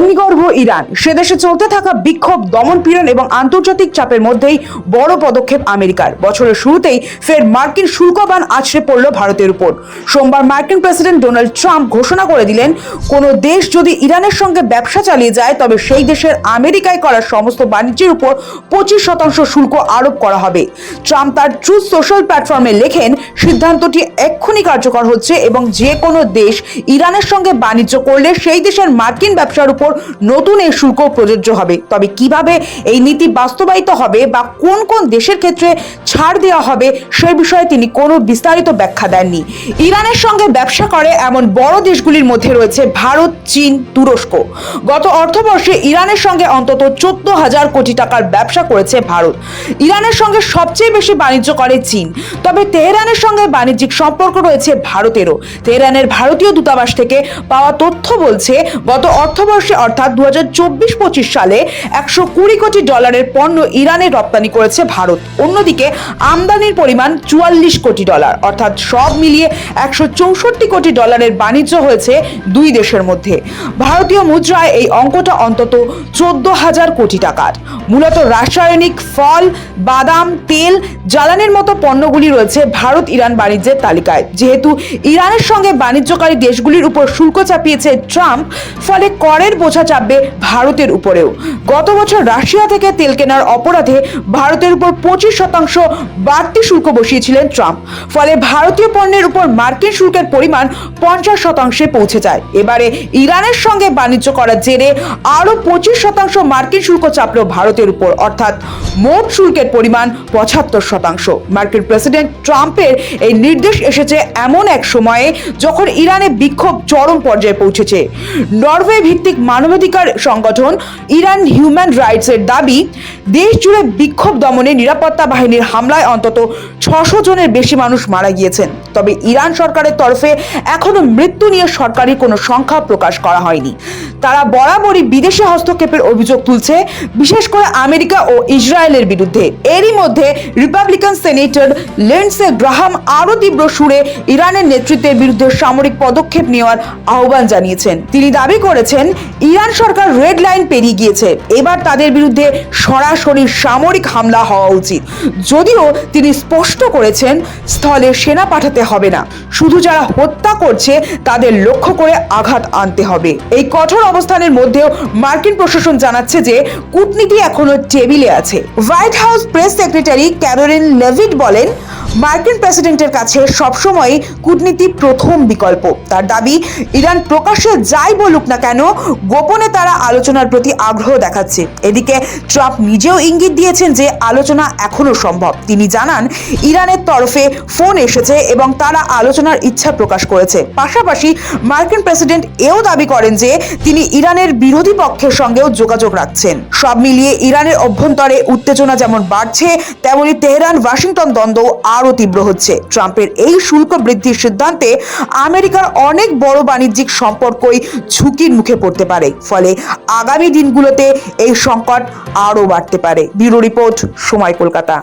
অগ্নিগর্ভ Iran. সে দেশে চলতে থাকা বিক্ষোভ দমনপীড়ন এবং আন্তর্জাতিক চাপের মধ্যেই বড় পদক্ষেপ আমেরিকার। বছরের শুরুতেই ফের মার্কিন শুল্কবান আছড়ে পড়ল ভারতের উপর। সোমবার মার্কিন প্রেসিডেন্ট ডোনাল্ড ট্রাম্প ঘোষণা করে দিলেন, কোনো দেশ যদি ইরানের সঙ্গে ব্যবসা চালিয়ে যায়, তবে সেই দেশের আমেরিকায় করা সমস্ত বাণিজ্যের উপর পঁচিশ শতাংশ শুল্ক আরোপ করা হবে। ট্রাম্প তার ট্রুথ সোশ্যাল প্ল্যাটফর্মে লেখেন, সিদ্ধান্তটি এক্ষুনি কার্যকর হচ্ছে এবং যে কোনো দেশ ইরানের সঙ্গে বাণিজ্য করলে সেই দেশের মার্কিন ব্যবসার উপর নতুন এই শুল্ক প্রযোজ্য হবে। তবে কীভাবে এই নীতি বাস্তবায়িত হবে বা কোন কোন দেশের ক্ষেত্রে ছাড় দেওয়া হবে সে বিষয়ে তিনি কোনো বিস্তারিত ব্যাখ্যা দেননি। ইরানের সঙ্গে ব্যবসা করে এমন বড় দেশগুলির মধ্যে রয়েছে ভারত, চীন, তুরস্ক। গত অর্থবর্ষে ইরানের সঙ্গে অন্তত চোদ্দ হাজার কোটি টাকার ব্যবসা করেছে ভারত। ইরানের সঙ্গে সবচেয়ে বেশি বাণিজ্য করে চীন। তবে তেহরানের সঙ্গে বাণিজ্যিক সম্পর্ক রয়েছে ভারতেরও। তেহরানের ভারতীয় দূতাবাস থেকে পাওয়া তথ্য বলছে, গত অর্থবর্ষে অর্থাৎ দু হাজার চব্বিশ পঁচিশ সালে একশো কুড়ি কোটি ডলারের পণ্য ইরানে রপ্তানি করেছে ভারত। অন্যদিকে আমদানির পরিমাণ চুয়াল্লিশ কোটি ডলার, অর্থাৎ সব মিলিয়ে একশো চৌষট্টি কোটি ডলারের বাণিজ্য হয়েছে দুই দেশের মধ্যে। ভারতীয় মুদ্রায় এই অঙ্কটা অন্তত চোদ্দ হাজার কোটি টাকার। মূলত রাসায়নিক ফল, বাদাম, তেল, জ্বালানির মতো পণ্যগুলি রয়েছে ভারত ইরান বাণিজ্যের তালিকায়। যেহেতু ইরানের সঙ্গে বাণিজ্যকারী দেশগুলির উপর শুল্ক চাপিয়েছে ট্রাম্প, ফলে করের বোঝা চাপবে ভারতের উপরেও। গত বছর রাশিয়া থেকে তেল কেনার অপরাধে ভারতের উপর পঁচিশ শতাংশ বাড়তি শুল্ক বসিয়েছিলেন ট্রাম্প। ফলে ভারতীয় পণ্যের উপর মার্কিন শুল্কের পরিমাণ পঞ্চাশ শতাংশে পৌঁছে যায়। এবারে ইরানের সঙ্গে বাণিজ্য করার জেরে আরও পঁচিশ শতাংশ মার্কিন শুল্ক চাপল ভারতের উপর। অর্থাৎ মোট শুল্কের পরিমাণ পঁচাত্তর শতাংশ। মার্কিন প্রেসিডেন্ট ট্রাম্পের এই নির্দেশ এসেছে এমন এক সময়ে যখন ইরানে বিক্ষোভ চরম পর্যায়ে পৌঁছেছে। নরওয়ে ভিত্তিক মানবাধিকার সংগঠন ইরান হিউম্যান রাইটস এর দাবি, দেশ জুড়ে বিক্ষোভ দমনে নিরাপত্তা বাহিনীর হামলায় অন্তত ছশো জনের বেশি মানুষ মারা গিয়েছেন। তবে ইরান সরকারের তরফে এখনও মৃত্যু নিয়ে সরকারি কোনো সংখ্যা প্রকাশ করা হয়নি। তারা বরাবরই বিদেশি হস্তক্ষেপের অভিযোগ তুলছে। বিশেষ করে আমেরিকা ও ইসরায়েলের বিরুদ্ধে। এরই মধ্যে রিপাবলিকান সেনেটর লেন্সে গ্রাহাম আরও তীব্র সুরে ইরানের নেতৃত্বের বিরুদ্ধে সামরিক পদক্ষেপ নেওয়ার আহ্বান জানিয়েছেন। তিনি দাবি করেছেন, ইরান সরকার রেড লাইন পেরিয়ে গিয়েছে। এবার তাদের বিরুদ্ধে সরাসরি সামরিক হামলা হওয়া উচিত। যদিও তিনি স্পষ্ট করেছেন, স্থলে সেনা পাঠাতে হবে না। শুধু যারা হত্যা করছে, তাদের লক্ষ্য করে আঘাত আনতে হবে। এই কঠোর অবস্থানের মধ্যেও মার্কিন প্রশাসন জানাচ্ছে যে, কূটনীতি এখনও টেবিলে আছে। White House press secretary Karoline Leavitt বলেন মার্কিন প্রেসিডেন্টের কাছে সবসময় কূটনীতি প্রথম বিকল্প। তার দাবি, ইরান প্রকাশ্যে যাই বলুক না কেন, গোপনে তারা আলোচনার প্রতি আগ্রহ দেখাচ্ছে। এদিকে, ট্রাম্প নিজেও ইঙ্গিত দিয়েছেন যে আলোচনা এখনও সম্ভব। তিনি জানান, ইরানের তরফে ফোন এসেছে এবং তারা আলোচনার ইচ্ছা প্রকাশ করেছে। পাশাপাশি, মার্কিন প্রেসিডেন্ট এও দাবি করেন যে তিনি ইরানের বিরোধী পক্ষের সঙ্গেও যোগাযোগ রাখছেন। সব মিলিয়ে ইরানের অভ্যন্তরে উত্তেজনা যেমন বাড়ছে, তেমনি তেহরান ওয়াশিংটন দ্বন্দ্ব আরও তীব্র হচ্ছে। ট্রাম্পের এই শুল্ক বৃদ্ধির সিদ্ধান্তে আমেরিকার অনেক বড় বাণিজ্যিক সম্পর্কই ঝুঁকির মুখে পড়তে পারে। ফলে আগামী দিনগুলোতে এই সংকট আরও বাড়তে পারে। ব্যুরো রিপোর্ট সময় কলকাতা।